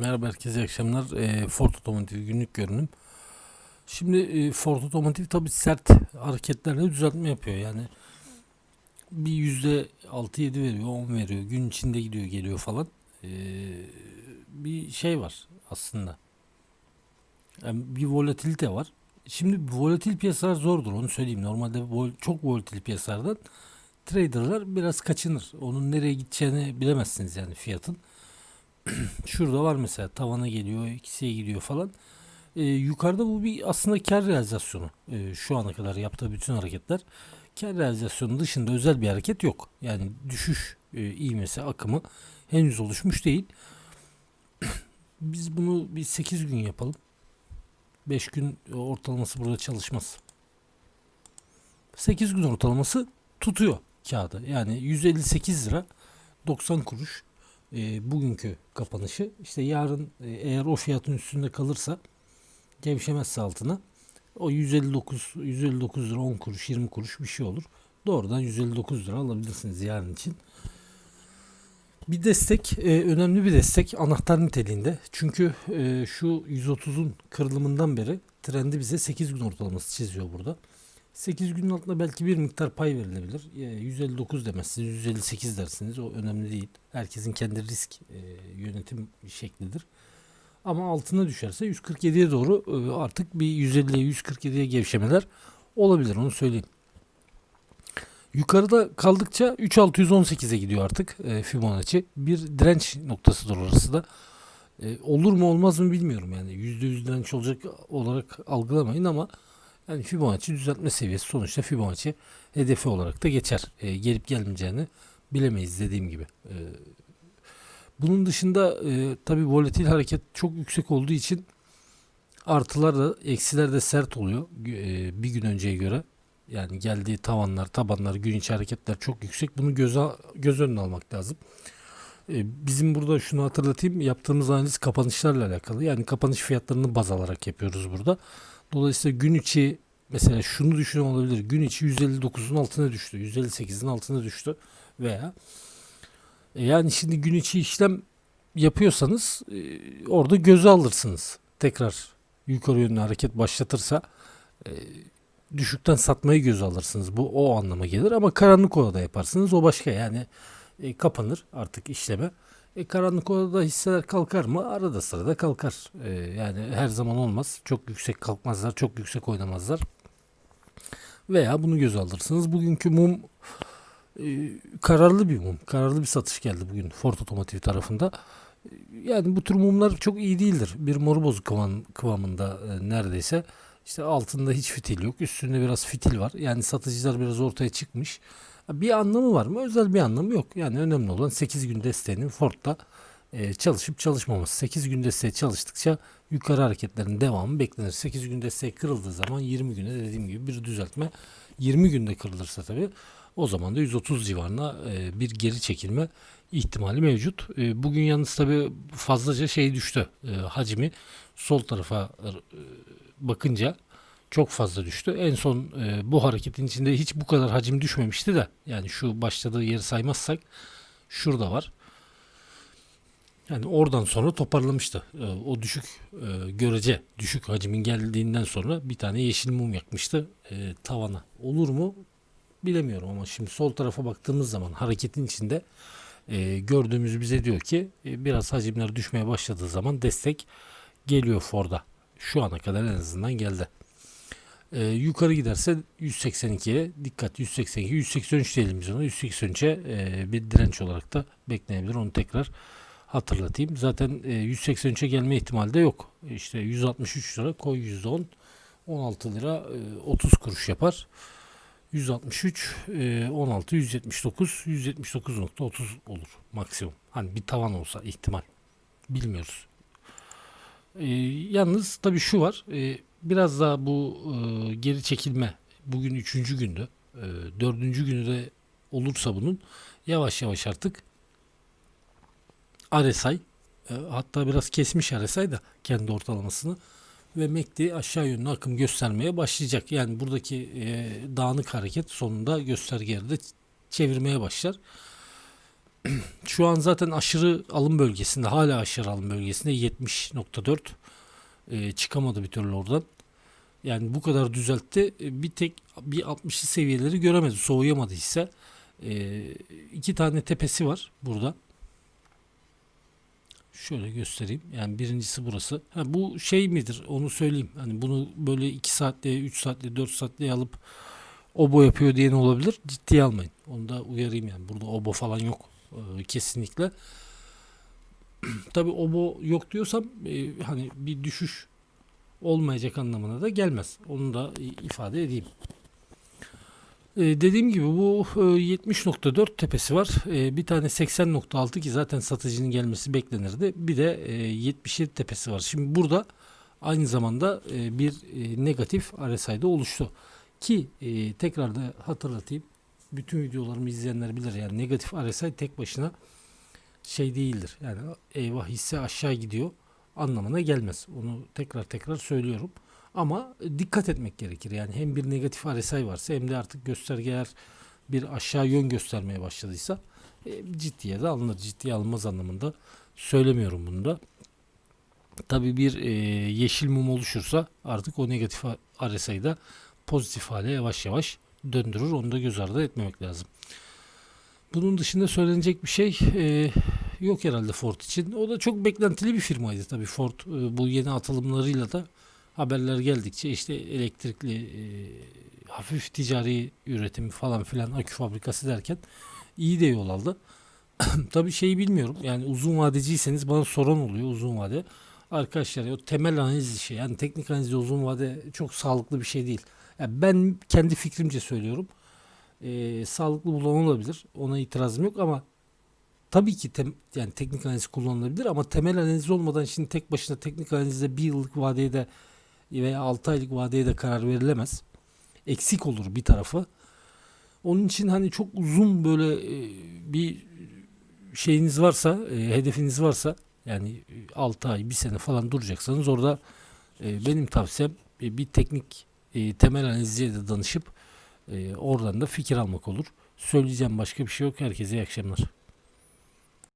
Merhaba herkese akşamlar. E, Ford Otomotiv günlük görünüm. Şimdi e, Ford Otomotiv tabi sert hareketlerle düzeltme yapıyor. Yani bir yüzde 6-7 veriyor, 10 veriyor. Gün içinde gidiyor, geliyor falan. E, bir şey var aslında. Yani bir volatilite var. Şimdi volatil piyasalar zordur onu söyleyeyim. Normalde vol- çok volatil piyasalardan traderlar biraz kaçınır. Onun nereye gideceğini bilemezsiniz yani fiyatın. Şurada var mesela tavana geliyor, ikisiye gidiyor falan. Ee, yukarıda bu bir aslında kar realizasyonu. Ee, şu ana kadar yaptığı bütün hareketler kar realizasyonu dışında özel bir hareket yok. Yani düşüş e, ivmesi, akımı henüz oluşmuş değil. Biz bunu bir 8 gün yapalım. 5 gün ortalaması burada çalışmaz. 8 gün ortalaması tutuyor kağıdı. Yani 158 lira 90 kuruş e, bugünkü kapanışı. İşte yarın e, eğer o fiyatın üstünde kalırsa gevşemezse altına o 159 159 lira 10 kuruş 20 kuruş bir şey olur. Doğrudan 159 lira alabilirsiniz yarın için. Bir destek, e, önemli bir destek anahtar niteliğinde. Çünkü e, şu 130'un kırılımından beri trendi bize 8 gün ortalaması çiziyor burada. 8 günün altında belki bir miktar pay verilebilir. E, 159 demezsiniz, 158 dersiniz. O önemli değil. Herkesin kendi risk e, yönetim şeklidir. Ama altına düşerse 147'ye doğru e, artık bir 150'ye 147'ye gevşemeler olabilir onu söyleyeyim. Yukarıda kaldıkça 3618'e gidiyor artık e, Fibonacci. Bir direnç noktasıdır orası da. Olur mu olmaz mı bilmiyorum yani. %100 direnç olacak olarak algılamayın ama yani Fibonacci düzeltme seviyesi sonuçta Fibonacci hedefi olarak da geçer. E, gelip gelmeyeceğini bilemeyiz dediğim gibi. E, bunun dışında e, tabi volatil hareket çok yüksek olduğu için artılar da eksiler de sert oluyor e, bir gün önceye göre. Yani geldiği tavanlar, tabanlar, gün içi hareketler çok yüksek. Bunu göz, göz önüne almak lazım. E, bizim burada şunu hatırlatayım. Yaptığımız analiz kapanışlarla alakalı. Yani kapanış fiyatlarını baz alarak yapıyoruz burada. Dolayısıyla gün içi mesela şunu düşünen olabilir. Gün içi 159'un altına düştü. 158'in altına düştü. Veya e, yani şimdi gün içi işlem yapıyorsanız e, orada göze alırsınız. Tekrar yukarı yönlü hareket başlatırsa e, düşükten satmayı göze alırsınız. Bu o anlama gelir ama karanlık odada yaparsınız. O başka yani kapanır artık işleme. E, karanlık odada hisseler kalkar mı? Arada sırada kalkar. E, yani her zaman olmaz. Çok yüksek kalkmazlar, çok yüksek oynamazlar. Veya bunu göze alırsınız. Bugünkü mum e, kararlı bir mum. Kararlı bir satış geldi bugün Ford Otomotiv tarafında. E, Yani bu tür mumlar çok iyi değildir. Bir moru bozuk kıvam, kıvamında e, neredeyse. İşte altında hiç fitil yok. Üstünde biraz fitil var. Yani satıcılar biraz ortaya çıkmış. Bir anlamı var mı? Özel bir anlamı yok. Yani önemli olan 8 gün desteğinin Ford'da e, çalışıp çalışmaması. 8 gün desteği çalıştıkça yukarı hareketlerin devamı beklenir. 8 gün desteği kırıldığı zaman 20 güne dediğim gibi bir düzeltme. 20 günde kırılırsa tabii o zaman da 130 civarına e, bir geri çekilme ihtimali mevcut. E, bugün yalnız tabii fazlaca şey düştü. Hacmi sol tarafa bakınca çok fazla düştü. En son e, bu hareketin içinde hiç bu kadar hacim düşmemişti de yani şu başladığı yeri saymazsak şurada var. Yani oradan sonra toparlamıştı. E, o düşük e, görece düşük hacmin geldiğinden sonra bir tane yeşil mum yakmıştı e, tavana. Olur mu bilemiyorum ama şimdi sol tarafa baktığımız zaman hareketin içinde e, gördüğümüz bize diyor ki e, biraz hacimler düşmeye başladığı zaman destek geliyor Ford'a. Şu ana kadar en azından geldi. Ee, yukarı giderse 182'ye dikkat 182 183 diyelim biz ona. 183'e e, bir direnç olarak da beklenebilir onu tekrar hatırlatayım. Zaten e, 183'e gelme ihtimali de yok. İşte 163 lira koy %10 16 lira e, 30 kuruş yapar. 163 e, 16 179 179.30 olur maksimum. Hani bir tavan olsa ihtimal. Bilmiyoruz e, yalnız tabii şu var e, biraz daha bu e, geri çekilme bugün üçüncü gündü. E, dördüncü günü de olursa bunun yavaş yavaş artık RSI e, hatta biraz kesmiş RSI da kendi ortalamasını ve MACD aşağı yönlü akım göstermeye başlayacak. Yani buradaki e, dağınık hareket sonunda göstergeleri de çevirmeye başlar. Şu an zaten aşırı alım bölgesinde hala aşırı alım bölgesinde 70.4 e, çıkamadı bir türlü oradan. Yani bu kadar düzeltti. E, bir tek bir 60'lı seviyeleri göremedi. Soğuyamadıysa e, iki tane tepesi var burada. Şöyle göstereyim. Yani birincisi burası. Ha, bu şey midir? Onu söyleyeyim. Hani bunu böyle 2 saatte, 3 saatte, 4 saatte alıp obo yapıyor diyen olabilir. Ciddiye almayın. Onu da uyarayım yani. Burada obo falan yok. Ee, kesinlikle. Tabi obo yok diyorsam e, hani bir düşüş olmayacak anlamına da gelmez. Onu da ifade edeyim. Ee, dediğim gibi bu e, 70.4 tepesi var. Ee, bir tane 80.6 ki zaten satıcının gelmesi beklenirdi. Bir de e, 77 tepesi var. Şimdi burada aynı zamanda e, bir e, negatif RSI'de oluştu. Ki e, tekrar da hatırlatayım. Bütün videolarımı izleyenler bilir yani negatif RSI tek başına şey değildir. Yani eyvah hisse aşağı gidiyor anlamına gelmez. Onu tekrar tekrar söylüyorum. Ama dikkat etmek gerekir. Yani hem bir negatif RSI varsa hem de artık göstergeler bir aşağı yön göstermeye başladıysa e, ciddiye de alınır. Ciddiye alınmaz anlamında söylemiyorum bunu da. Tabii bir e, yeşil mum oluşursa artık o negatif RSI'yi da pozitif hale yavaş yavaş döndürür. Onu da göz ardı etmemek lazım. Bunun dışında söylenecek bir şey e, yok herhalde Ford için. O da çok beklentili bir firmaydı tabii Ford. e, bu yeni atılımlarıyla da haberler geldikçe işte elektrikli e, hafif ticari üretimi falan filan akü fabrikası derken iyi de yol aldı. tabii şeyi bilmiyorum. Yani uzun vadeciyseniz bana soran oluyor uzun vade. Arkadaşlar o temel analiz işi yani teknik analizde uzun vade çok sağlıklı bir şey değil. Yani ben kendi fikrimce söylüyorum. Ee, sağlıklı bulan olabilir. Ona itirazım yok ama tabii ki tem, yani teknik analiz kullanılabilir ama temel analiz olmadan şimdi tek başına teknik analizde bir yıllık vadeye de veya 6 aylık vadeye de karar verilemez. Eksik olur bir tarafı. Onun için hani çok uzun böyle e, bir şeyiniz varsa, e, hedefiniz varsa yani 6 ay, 1 sene falan duracaksanız orada e, benim tavsiyem e, bir teknik e, temel analizciye de danışıp e, oradan da fikir almak olur. Söyleyeceğim başka bir şey yok. Herkese iyi akşamlar.